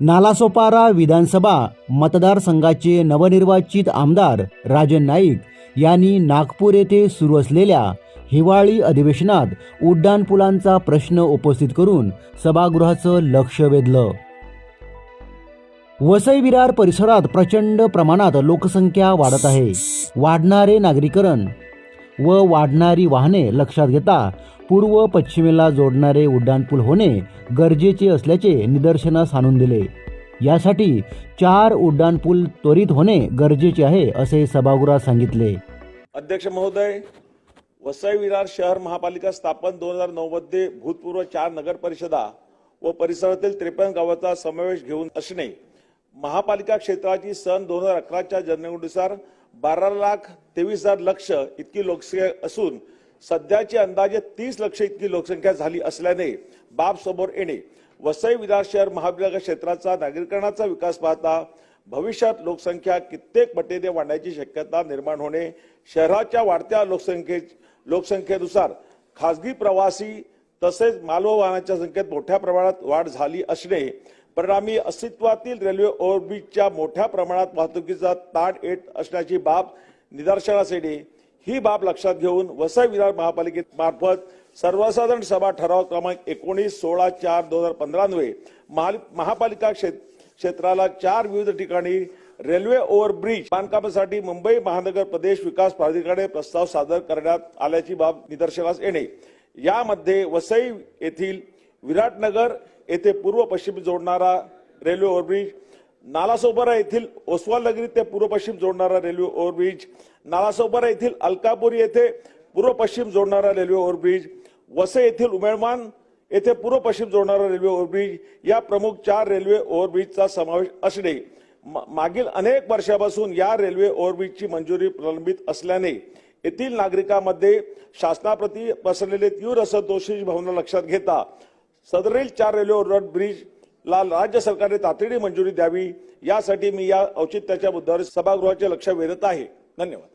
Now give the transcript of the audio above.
नालासोपारा विधानसभा मतदारसंघाचे नवनिर्वाचित आमदार राजन नाईक यांनी नागपूर येथे सुरू असलेल्या हिवाळी अधिवेशनात उड्डाणपुलांचा प्रश्न उपस्थित करून सभागृहाचं लक्ष वेधलं. वसई विरार परिसरात प्रचंड प्रमाणात लोकसंख्या वाढत आहे. वाढणारे नागरीकरण व वाढणारी वाहने लक्षात घेता पूर्व पश्चिमेला जोडणारे उड्डाणपूल होणे गरजेचे असल्याचे निदर्शनास आणून दिले. यासाठी चार उड्डाणपूल त्वरित होणे गरजेचे आहे असे सभागृहात सांगितले. अध्यक्ष महोदय वसई विरार शहर महापालिका स्थापन दोन हजार नऊ मध्ये भूतपूर्व चार नगर परिषदा व परिसरातील त्रेपन्न गावाचा समावेश घेऊन असणे महापालिका क्षेत्राची सन दोन हजार अकराच्या जनगणनेनुसार बारा लाख तेवीस हजार लक्ष इतकी लोकसंख्या असून सध्याची अंदाजे तीस लक्ष इतकी लोकसंख्या झाली असल्याने बाब समोर येणे वसई विरार शहर महापालिका क्षेत्राचा नागरीकरणाचा विकास पाहता भविष्यात लोकसंख्या कित्येक पटीने वाढण्याची शक्यता निर्माण होणे शहराच्या वाढत्या लोकसंख्ये लोकसंख्येनुसार खासगी प्रवासी तसेच मालवाहनाच्या संख्येत मोठ्या प्रमाणात वाढ झाली असणे परिणामी अस्तित्वातील रेल्वे ओव्हरब्रिजच्या मोठ्या प्रमाणात वाहतुकीचा ताण येत असण्याची बाब निदर्शनास येणे ही बाब लक्षात घेऊन वसई विरार महापालिकेमार्फत सर्वसाधारण सभा ठराव क्रमांक एकोणीस सोळा चार दोन हजार पंधरा अन्वये महापालिका क्षेत्राला चार विविध ठिकाणी रेल्वे ओव्हरब्रिज बांधकामासाठी मुंबई महानगर प्रदेश विकास प्राधिकरणाने प्रस्ताव सादर करण्यात आल्याची बाब निदर्शनास येणे. यामध्ये वसई येथील विराटनगर येथे पूर्व पश्चिम जोडणारा रेल्वे ओव्हरब्रिज नालासोपारा येथील ओसवाल नगरी ते पूर्व पश्चिम जोडणारा रेल्वे ओव्हरब्रिज नालासोपारा येथील अलकापुरी येथे पूर्व पश्चिम जोडणारा रेल्वे ओव्हरब्रिज वसई येथील उमेळमान येथे पूर्व पश्चिम जोडणारा रेल्वे ओव्हरब्रिज या प्रमुख चार रेल्वे ओव्हरब्रिजचा समावेश असणे. मा- मागील अनेक वर्षापासून या रेल्वे ओव्हरब्रिजची मंजुरी प्रलंबित असल्याने येथील नागरिकांमध्ये शासनाप्रती पसरलेले तीव्र असंतोषी भावना लक्षात घेता सदरील चार रेल्वे ओव्हरब्रिज ला राज्य सरकारने तातडीने मंजुरी द्यावी यासाठी मी या औचित्याच्या मुद्द्यावर सभागृहाचे लक्ष वेधत आहे. धन्यवाद.